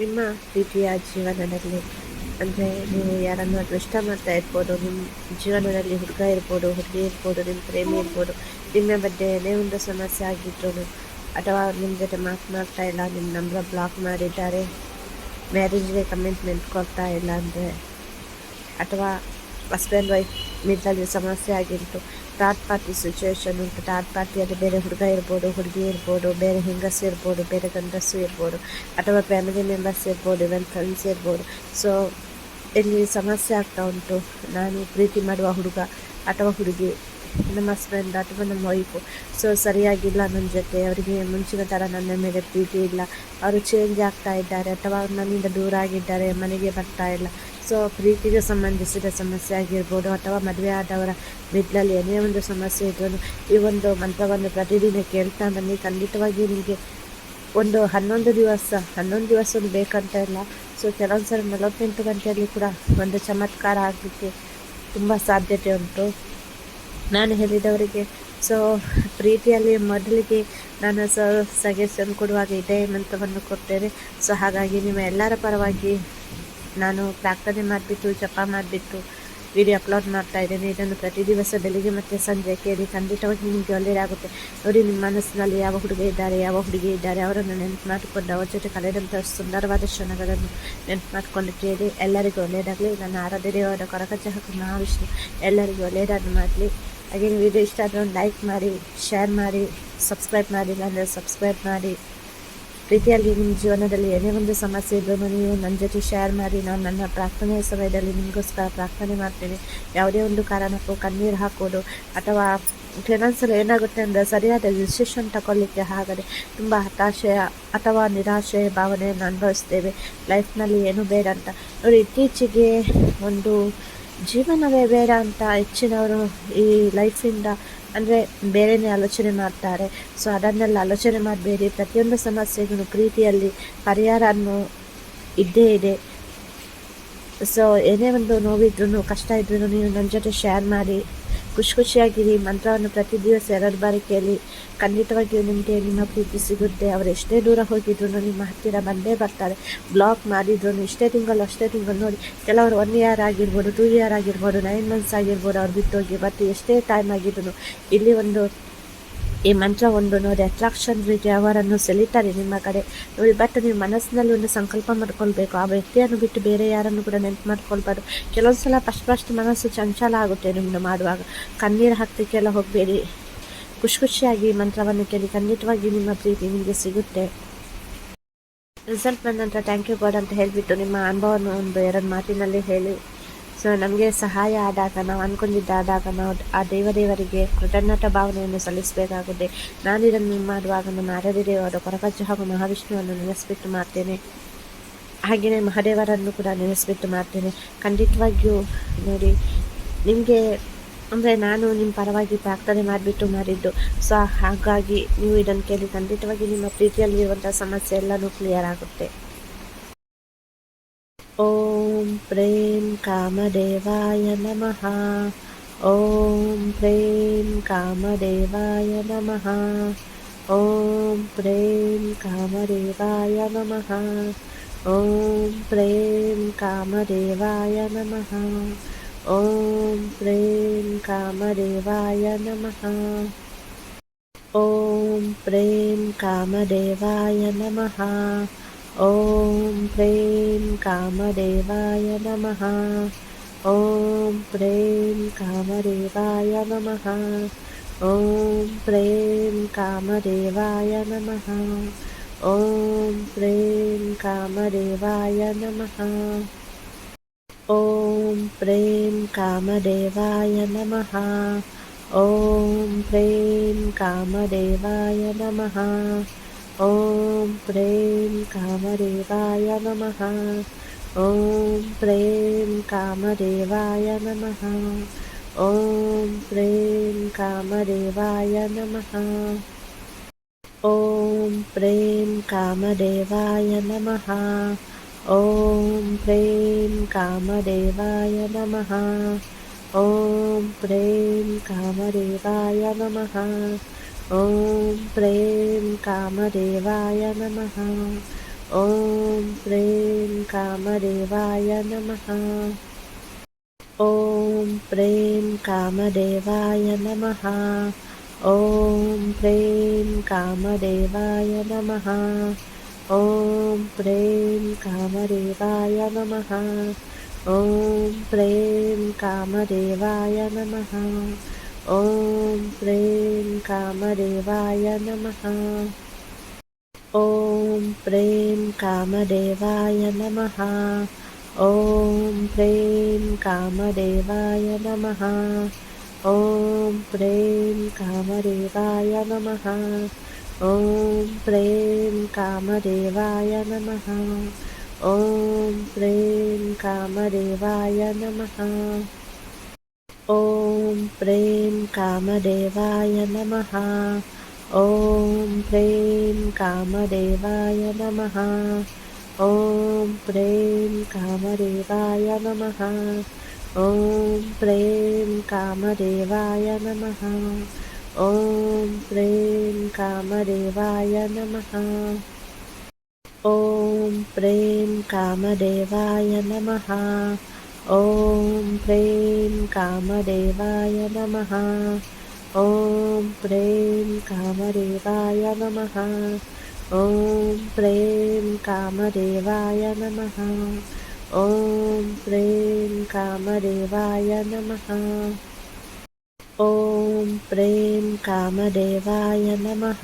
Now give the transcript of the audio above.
ನಿಮ್ಮ ಪ್ರೀತಿಯ ಜೀವನದಲ್ಲಿ, ಅಂದರೆ ನೀವು ಯಾರನ್ನು ಇಷ್ಟ ಮಾಡ್ತಾ ಇರ್ಬೋದು ನಿಮ್ಮ ಜೀವನದಲ್ಲಿ ಹುಡುಗ ಇರ್ಬೋದು, ಹುಡುಗಿ ಇರ್ಬೋದು ನಿಮ್ಮ ಪ್ರೇಮಿ ಇರ್ಬೋದು, ನಿಮ್ಮ ಬಗ್ಗೆ ಏನೇ ಒಂದು ಸಮಸ್ಯೆ ಆಗಿದ್ರು ಅಥವಾ ನಿಮ್ಮ ಜೊತೆ ಮಾತನಾಡ್ತಾ ಇಲ್ಲ, ನಿಮ್ಮ ನಂಬರ್ ಬ್ಲಾಕ್ ಮಾಡಿದ್ದಾರೆ ಮ್ಯಾರೇಜ್ಗೆ ಕಮಿಟ್ಮೆಂಟ್ ಕೊಡ್ತಾ ಇಲ್ಲ ಅಂದರೆ, ಅಥವಾ ಹಸ್ಬೆಂಡ್ ವೈಫ್ ಮಿಡ್ಲಲ್ಲಿ ಸಮಸ್ಯೆ ಆಗಿತ್ತು ಥರ್ಡ್ ಪಾರ್ಟಿ ಸಿಚುವೇಶನ್ ಉಂಟು. ಥರ್ಡ್ ಪಾರ್ಟಿಯಲ್ಲಿ ಬೇರೆ ಹುಡುಗ ಇರ್ಬೋದು, ಹುಡುಗಿ ಇರ್ಬೋದು, ಬೇರೆ ಹೆಂಗಸು ಇರ್ಬೋದು, ಬೇರೆ ಗಂಡಸು ಇರ್ಬೋದು, ಅಥವಾ ಫ್ಯಾಮಿಲಿ ಮೆಂಬರ್ಸ್ ಇರ್ಬೋದು ಇವನ್ ಫ್ರೆಂಡ್ಸ್ ಇರ್ಬೋದು. ಸೊ ಇಲ್ಲಿ ಸಮಸ್ಯೆ ಆಗ್ತಾ ಉಂಟು. ನಾನು ಪ್ರೀತಿ ಮಾಡುವ ಹುಡುಗ ಅಥವಾ ಹುಡುಗಿ. ನಮ್ಮ ಹಸ್ಬೆಂಡ್ ಅಥವಾ ನಮ್ಮ ವೈಫು ಸೊ ಸರಿಯಾಗಿಲ್ಲ ನನ್ನ ಜೊತೆ. ಅವರಿಗೆ ಮುಂಚಿನ ಥರ ನನ್ನ ಮೇಲೆ ಪ್ರೀತಿ ಇಲ್ಲ. ಅವರು ಚೇಂಜ್ ಆಗ್ತಾ ಇದ್ದಾರೆ ಅಥವಾ ಅವ್ರು ನನ್ನಿಂದ ದೂರ ಆಗಿದ್ದಾರೆ, ಮನೆಗೆ ಬರ್ತಾ ಇಲ್ಲ. ಸೊ ಪ್ರೀತಿಗೆ ಸಂಬಂಧಿಸಿದ ಸಮಸ್ಯೆ ಆಗಿರ್ಬೋದು ಅಥವಾ ಮದುವೆ ಆದವರ ಮಿಡ್ಲಲ್ಲಿ ಏನೇ ಒಂದು ಸಮಸ್ಯೆ ಇದ್ರೂ ಈ ಒಂದು ಮಂತ್ರವನ್ನು ಪ್ರತಿದಿನ ಕೇಳ್ತಾ ಬನ್ನಿ. ಖಂಡಿತವಾಗಿ ನಿಮಗೆ ಒಂದು ಹನ್ನೊಂದು ದಿವಸ ಹನ್ನೊಂದು ದಿವಸ ಬೇಕಂತ ಇಲ್ಲ. ಸೊ ಕೆಲವೊಂದು ಸಲ ನಲವತ್ತೆಂಟು ಗಂಟೆಯಲ್ಲಿ ಕೂಡ ಒಂದು ಚಮತ್ಕಾರ ಆಗಲಿಕ್ಕೆ ತುಂಬ ಸಾಧ್ಯತೆ ಉಂಟು. ನಾನು ಹೇಳಿದವರಿಗೆ ಸೊ ಪ್ರೀತಿಯಲ್ಲಿ ಮೊದಲಿಗೆ ನಾನು ಸೊ ಸಜೆಷನ್ ಕೊಡುವಾಗ ಇದೇ ಮಂತ್ರವನ್ನು ಕೊಡ್ತೇನೆ. ಸೊ ಹಾಗಾಗಿ ನಿಮ್ಮ ಎಲ್ಲರ ಪರವಾಗಿ ನಾನು ಪ್ರಾರ್ಥನೆ ಮಾಡಿಬಿಟ್ಟು, ಜಪ ಮಾಡಿಬಿಟ್ಟು ವಿಡಿಯೋ ಅಪ್ಲೋಡ್ ಮಾಡ್ತಾ ಇದ್ದೇನೆ. ಇದನ್ನು ಪ್ರತಿ ದಿವಸ ಬೆಳಿಗ್ಗೆ ಮತ್ತು ಸಂಜೆ ಕೇಳಿ ಖಂಡಿತವಾಗಿ ನಿಮಗೆ ಒಳ್ಳೆಯದಾಗುತ್ತೆ. ನೋಡಿ, ನಿಮ್ಮ ಮನಸ್ಸಿನಲ್ಲಿ ಯಾವ ಹುಡುಗ ಇದ್ದಾರೆ, ಯಾವ ಹುಡುಗಿ ಇದ್ದಾರೆ, ಅವರನ್ನು ನೆನಪು ಮಾಡಿಕೊಂಡು, ಅವರ ಜೊತೆ ಕಳೆದಂಥ ಸುಂದರವಾದ ಕ್ಷಣಗಳನ್ನು ನೆನಪು ಮಾಡಿಕೊಂಡು ಕೇಳಿ, ಎಲ್ಲರಿಗೂ ಒಳ್ಳೆಯದಾಗಲಿ. ನನ್ನ ಆರಾಧ್ಯ ದೇವರ ಕೊರಕ ಚಹಕ ಮಹಾವಿಷ್ಣು, ಎಲ್ಲರಿಗೂ ಒಳ್ಳೆಯದಾಗಿ ಮಾಡಲಿ ಹಾಗೆ ವಿಡಿಯೋ ಇಷ್ಟ ಆದರೆ ಒಂದು ಲೈಕ್ ಮಾಡಿ ಶೇರ್ ಮಾಡಿ ಸಬ್ಸ್ಕ್ರೈಬ್ ಮಾಡಿ ಅಂದರೆ ಸಬ್ಸ್ಕ್ರೈಬ್ ಮಾಡಿ. ಪ್ರೀತಿಯಾಗಿ ನಿಮ್ಮ ಜೀವನದಲ್ಲಿ ಏನೇ ಒಂದು ಸಮಸ್ಯೆ ಇದ್ರೂ ನೀವು ನನ್ನ ಜೊತೆ ಶೇರ್ ಮಾಡಿ. ನಾನು ನನ್ನ ಪ್ರಾರ್ಥನೆಯ ಸಮಯದಲ್ಲಿ ನಿಮಗೋಸ್ಕರ ಪ್ರಾರ್ಥನೆ ಮಾಡ್ತೀನಿ. ಯಾವುದೇ ಒಂದು ಕಾರಣಕ್ಕೂ ಕಣ್ಣೀರು ಹಾಕೋದು ಅಥವಾ ಕೆಲವೊಂದ್ಸಲ ಏನಾಗುತ್ತೆ ಅಂದರೆ ಸರಿಯಾದ ಡಿಸಿಷನ್ ತಗೊಳ್ಳಿಕ್ಕೆ ಆಗದೆ ತುಂಬ ಹತಾಶೆ ಅಥವಾ ನಿರಾಶೆ ಭಾವನೆಯನ್ನು ಅನುಭವಿಸ್ತೇವೆ. ಲೈಫ್ನಲ್ಲಿ ಏನು ಬೇಡ ಅಂತ. ನೋಡಿ, ಇತ್ತೀಚೆಗೆ ಒಂದು ಜೀವನವೇ ಬೇಡ ಅಂತ ಹೆಚ್ಚಿನವರು ಈ ಲೈಫಿಂದ ಅಂದರೆ ಬೇರೆಯೇ ಆಲೋಚನೆ ಮಾಡ್ತಾರೆ. ಸೊ ಅದನ್ನೆಲ್ಲ ಆಲೋಚನೆ ಮಾಡಬೇಡಿ. ಪ್ರತಿಯೊಂದು ಸಮಸ್ಯೆಗಳು ಪ್ರೀತಿಯಲ್ಲಿ ಪರಿಹಾರ ಅನ್ನೋ ಇದ್ದೇ ಇದೆ. ಸೊ ಏನೇ ಒಂದು ನೋವಿದ್ರೂ ಕಷ್ಟ ಇದ್ರೂ ನೀವು ನನ್ನ ಜೊತೆ ಶೇರ್ ಮಾಡಿ. ಖುಷಿ ಖುಷಿಯಾಗಿರಿ ಮಂತ್ರವನ್ನು ಪ್ರತಿ ದಿವಸ ಎರಡು ಬಾರಿ ಕೇಳಿ ಖಂಡಿತವಾಗಿಯೂ ನಿಮಗೆ ನಿಮ್ಮ ಪ್ರೀತಿ ಸಿಗುತ್ತೆ. ಅವರು ಎಷ್ಟೇ ದೂರ ಹೋಗಿದ್ರು ನಿಮ್ಮ ಹತ್ತಿರ ಬಂದೇ ಬರ್ತಾರೆ. ಬ್ಲಾಕ್ ಮಾಡಿದ್ರು ಇಷ್ಟೇ ತಿಂಗಳು, ಅಷ್ಟೇ ತಿಂಗಳು ನೋಡಿ. ಕೆಲವರು ಒನ್ ಇಯರ್ ಆಗಿರ್ಬೋದು ಟೂ ಇಯರ್ ಆಗಿರ್ಬೋದು ನೈನ್ ಮಂತ್ಸ್ ಆಗಿರ್ಬೋದು, ಅವ್ರು ಬಿಟ್ಟೋಗಿ ಬಟ್ ಎಷ್ಟೇ ಟೈಮ್ ಆಗಿದ್ರು ಇಲ್ಲಿ ಒಂದು ಈ ಮಂತ್ರ ಒಂದು ನೋಡಿ ಅಟ್ರಾಕ್ಷನ್ ರೀತಿ ಅವರನ್ನು ಸೆಳೀತಾರೆ ನಿಮ್ಮ ಕಡೆ. ನೋಡಿ ಬಟ್ ನೀವು ಮನಸ್ಸಿನಲ್ಲಿ ಒಂದು ಸಂಕಲ್ಪ ಮಾಡ್ಕೊಳ್ಬೇಕು. ಆ ವ್ಯಕ್ತಿಯನ್ನು ಬಿಟ್ಟು ಬೇರೆ ಯಾರನ್ನು ಕೂಡ ನೆನಪು ಮಾಡ್ಕೊಳ್ಬಾರ್ದು. ಕೆಲವೊಂದು ಸಲ ಫಸ್ಟ್ ಫಸ್ಟ್ ಮನಸ್ಸು ಚಂಚಲ ಆಗುತ್ತೆ ನಿಮ್ಮನ್ನು ಮಾಡುವಾಗ. ಕಣ್ಣೀರು ಹಾಕ್ಲಿಕ್ಕೆಲ್ಲ ಹೋಗಬೇಡಿ. ಖುಷಿ ಖುಷಿಯಾಗಿ ಮಂತ್ರವನ್ನು ಕೇಳಿ, ಖಂಡಿತವಾಗಿ ನಿಮ್ಮ ಪ್ರೀತಿ ನಿಮಗೆ ಸಿಗುತ್ತೆ. ರಿಸಲ್ಟ್ ಬಂದ ನಂತರ ಥ್ಯಾಂಕ್ ಯು ಗಾಡ್ ಅಂತ ಹೇಳಿಬಿಟ್ಟು ನಿಮ್ಮ ಅನುಭವವನ್ನು ಒಂದು ಎರಡು ಮಾತಿನಲ್ಲಿ ಹೇಳಿ. ಸೊ ನಮಗೆ ಸಹಾಯ ಆದಾಗ, ನಾವು ಅಂದ್ಕೊಂಡಿದ್ದಾದಾಗ ನಾವು ಆ ದೇವದೇವರಿಗೆ ಕೃತಜ್ಞತಾ ಭಾವನೆಯನ್ನು ಸಲ್ಲಿಸಬೇಕಾಗುತ್ತೆ. ನಾನು ಇದನ್ನು ಮಾಡುವಾಗ ನನ್ನ ಆರಾಧ್ಯ ದೇವರು ಕೊರಕಜ್ಜ ಹಾಗೂ ಮಹಾವಿಷ್ಣುವನ್ನು ನೆನೆಸ್ಬಿಟ್ಟು ಮಾಡ್ತೇನೆ. ಹಾಗೆಯೇ ಮಹಾದೇವರನ್ನು ಕೂಡ ನೆನೆಸ್ಬಿಟ್ಟು ಮಾಡ್ತೇನೆ. ಖಂಡಿತವಾಗಿಯೂ ನೋಡಿ, ನಿಮಗೆ ಅಂದರೆ ನಾನು ನಿಮ್ಮ ಪರವಾಗಿ ಪ್ರಾರ್ಥನೆ ಮಾಡಿಬಿಟ್ಟು ಮಾಡಿದ್ದು. ಸೊ, ಹಾಗಾಗಿ ನೀವು ಇದನ್ನು ಕೇಳಿ ಖಂಡಿತವಾಗಿ ನಿಮ್ಮ ಪ್ರೀತಿಯಲ್ಲಿರುವಂಥ ಸಮಸ್ಯೆ ಎಲ್ಲನೂ ಕ್ಲಿಯರ್ ಆಗುತ್ತೆ. ॐ प्रेम कामदेवाय नमः ॐ प्रेम कामदेवाय नमः ॐ प्रेम कामदेवाय नमः ॐ प्रेम कामदेवाय नमः ॐ प्रेम कामदेवाय नमः ॐ प्रेम कामदेवाय नमः ॐ प्रेम कामदेवाय नमः ॐ प्रेम कामदेवाय नमः ॐ प्रेम कामदेवाय नमः ॐ प्रेम कामदेवाय नमः ॐ प्रेम कामदेवाय नमः ॐ प्रेम कामदेवाय नमः ॐ प्रेम कामदेवाय नमः ॐ प्रेम कामदेवाय नमः ॐ प्रेम कामदेवाय नमः ॐ प्रेम कामदेवाय नमः ॐ प्रेम कामदेवाय नमः ॐ प्रेम कामदेवाय नमः ఓం ప్రేమ్ కామదేవాయ నమ. ఓం ప్రేమ్ కామదేవాయ నమ. ఓం ప్రేమ్ కామదేవాయ నమ. ఓం ప్రేమ్ కామదేవాయ నమ. ఓం ప్రేమ్ కామదేవాయ నమ. ఓం ప్రేమ్ కామదేవాయ నమ. ॐ प्रें कामदेवाय नमः। ॐ प्रें कामदेवाय नमः। ॐ प्रें कामदेवाय नमः। ॐ प्रें कामदेवाय नमः। ॐ प्रें कामदेवाय नमः। ॐ प्रें कामदेवाय नमः। ॐ प्रें कामदेवाय नमः ॐ प्रें कामदेवाय नमः ॐ प्रें कामदेवाय नमः ॐ प्रें कामदेवाय नमः ॐ प्रें कामदेवाय नमः ॐ प्रें कामदेवाय नमः ॐ प्रें कामदेवाय नमः ॐ प्रें कामदेवाय नमः ॐ प्रें कामदेवाय नमः ॐ प्रें कामदेवाय नमः ॐ प्रें कामदेवाय नमः